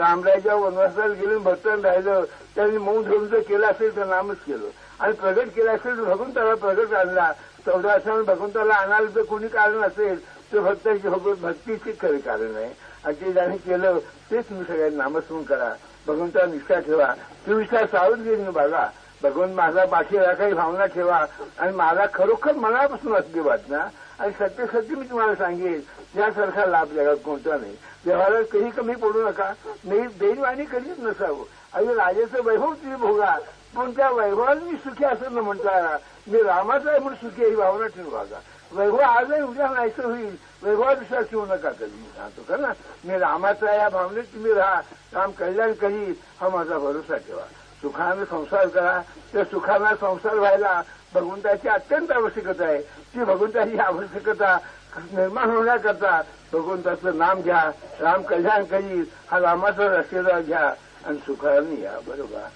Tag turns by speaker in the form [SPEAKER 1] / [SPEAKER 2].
[SPEAKER 1] रामरायच्या वनवासाला गेले भक्तान राहिलं. त्यांनी मौन धरून जर केलं असेल तर नामच केलं. आणि प्रगट केलं असेल तर भगवंताला प्रगट आणला. चौदा भगवंताला आणायला जर कोणी कारण असेल तर भक्ताची भक्तीचे खरे कारण आहे. आणि ते ज्याने केलं तेच तुम्ही सगळ्यांनी नामस्मरण करा. भगवंताला निष्ठा ठेवा. ती चोवीस सावधगिरीने बघा. भगवंत माझा पाठीला काही भावना ठेवा. आणि मला खरोखर मनापासून असली वाटना आणि सत्य सत्य मी तुम्हाला सांगेन यासारखा लाभ जगात कोणता नाही. देवाला कधी कमी पडू नका नाही बेनवाणी कधीच नसावं. आणि राजाचं वैभव तुम्ही भोगा पण त्या वैभवात मी सुखी असं न म्हणता मी रामाचा आहे म्हणून सुखी ही भावना ठेवू बघा वैभव आजही उद्या नाहीचं होईल. वैभवात विश्वास ठेवू नका कधी. मी सांगतो का ना मी रामाचा या भावनेत तुम्ही राहा. राम कल्याण करी हा माझा भरोसा ठेवा. सुखाने संसार करा त्या सुखाना संसार व्हायला भगवंताची अत्यंत आवश्यकता आहे. ती भगवंताची आवश्यकता निर्माण होण्याकरता भगवंताचं नाम घ्या. राम कल्याण करी हा रामाचा आशीर्वाद घ्या. आणि सुखाने या बरोबर.